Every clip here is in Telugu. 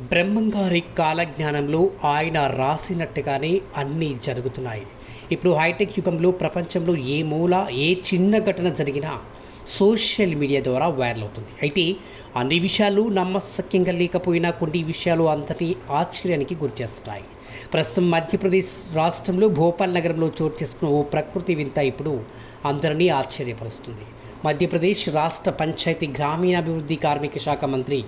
బ్రహ్మంగారి కాలజ్ఞానంలో ఆయన రాసినట్టుగానే అన్నీ జరుగుతున్నాయి. ఇప్పుడు హైటెక్ యుగంలో ప్రపంచంలో ఏ మూల ఏ చిన్న ఘటన జరిగినా సోషల్ మీడియా ద్వారా వైరల్ అవుతుంది. అయితే అన్ని విషయాలు నమ్మశక్యంగా లేకపోయినా కొన్ని విషయాలు అందరినీ ఆశ్చర్యానికి గురిచేస్తున్నాయి ప్రస్తుతం మధ్యప్రదేశ్ రాష్ట్రంలో భోపాల్ నగరంలో చోటు చేసుకున్న ఓ ప్రకృతి వింత ఇప్పుడు అందరినీ ఆశ్చర్యపరుస్తుంది. మధ్యప్రదేశ్ రాష్ట్ర పంచాయతీ గ్రామీణాభివృద్ధి కార్మిక శాఖ మంత్రి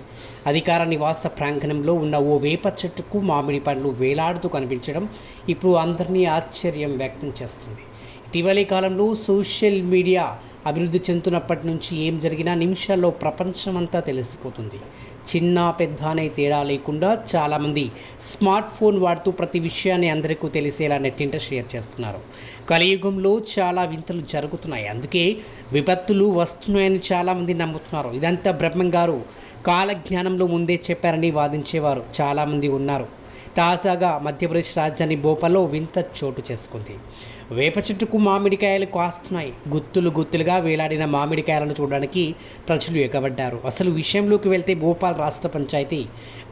అధికార నివాస ప్రాంగణంలో ఉన్న ఓ వేప చెట్టుకు మామిడి పండ్లు వేలాడుతూ కనిపించడం ఇప్పుడు అందరినీ ఆశ్చర్యం వ్యక్తం చేస్తుంది. ఇటీవలి కాలంలో సోషల్ మీడియా అభివృద్ధి చెందుతున్నప్పటి నుంచి ఏం జరిగినా నిమిషాల్లో ప్రపంచమంతా తెలిసిపోతుంది. చిన్న పెద్ద అనే తేడా లేకుండా చాలామంది స్మార్ట్ ఫోన్ వాడుతూ ప్రతి విషయాన్ని అందరికీ తెలిసేలా నెట్టింట షేర్ చేస్తున్నారు. కలియుగంలో చాలా వింతలు జరుగుతున్నాయి. అందుకే విపత్తులు వస్తున్నాయని చాలామంది నమ్ముతున్నారు. ఇదంతా బ్రహ్మం గారు కాలజ్ఞానంలో ముందే చెప్పారని వాదించేవారు చాలామంది ఉన్నారు. తాజాగా మధ్యప్రదేశ్ రాజధాని భోపాల్లో వింత చోటు చేసుకుంది. వేప చెట్టుకు మామిడికాయలు కాస్తున్నాయి. గుత్తులు గుత్తులుగా వేలాడిన మామిడికాయలను చూడడానికి ప్రజలు ఎగబడ్డారు. అసలు విషయంలోకి వెళ్తే భోపాల్ రాష్ట్ర పంచాయతీ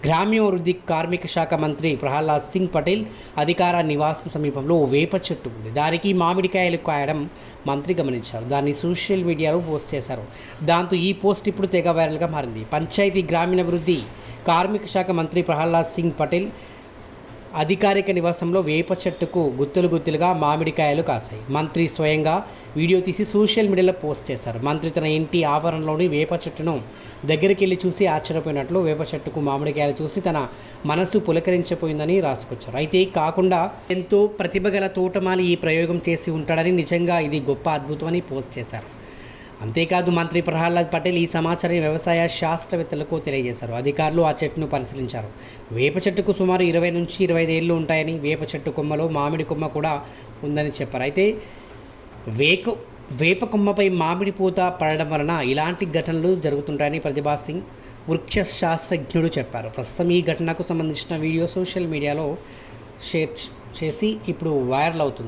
గ్రామ్యాభివృద్ధి కార్మిక శాఖ మంత్రి ప్రహ్లాద్ సింగ్ పటేల్ అధికార నివాసం సమీపంలో వేప చెట్టు ఉంది. దానికి మామిడికాయలు కాయడం మంత్రి గమనించారు. దాన్ని సోషల్ మీడియాలో పోస్ట్ చేశారు. దాంతో ఈ పోస్ట్ ఇప్పుడు తెగ వైరల్గా మారింది. పంచాయతీ గ్రామీణాభివృద్ధి కార్మిక శాఖ మంత్రి ప్రహ్లాద్ సింగ్ పటేల్ అధికారిక నివాసంలో వేప చెట్టుకు గుత్తులు గుత్తులుగా మామిడికాయలు కాశాయి. మంత్రి స్వయంగా వీడియో తీసి సోషల్ మీడియాలో పోస్ట్ చేశారు. మంత్రి తన ఇంటి ఆవరణలోని వేప చెట్టును దగ్గరికి వెళ్ళి చూసి ఆశ్చర్యపోయినట్లు వేప చెట్టుకు మామిడికాయలు చూసి తన మనసు పులకరించిపోయిందని రాసుకొచ్చారు. అయితే కాకుండా ఎంతో ప్రతిభ గల తోటమాలి ఈ ప్రయోగం చేసి ఉంటాడని నిజంగా ఇది గొప్ప అద్భుతం అని పోస్ట్ చేశారు. అంతేకాదు మంత్రి ప్రహ్లాద్ పటేల్ ఈ సమాచారం వ్యవసాయ శాస్త్రవేత్తలకు తెలియజేశారు. అధికారులు ఆ చెట్టును పరిశీలించారు. వేప చెట్టుకు సుమారు ఇరవై నుంచి ఇరవై ఐదు ఏళ్ళు ఉంటాయని వేప చెట్టు కొమ్మలో మామిడి కొమ్మ కూడా ఉందని చెప్పారు. అయితే వేకు వేప కొమ్మపై మామిడి పూత పడడం వలన ఇలాంటి ఘటనలు జరుగుతుంటాయని ప్రతిభా సింగ్ వృక్ష శాస్త్రజ్ఞుడు చెప్పారు. ప్రస్తుతం ఈ ఘటనకు సంబంధించిన వీడియో సోషల్ మీడియాలో షేర్ చేసి ఇప్పుడు వైరల్ అవుతుంది.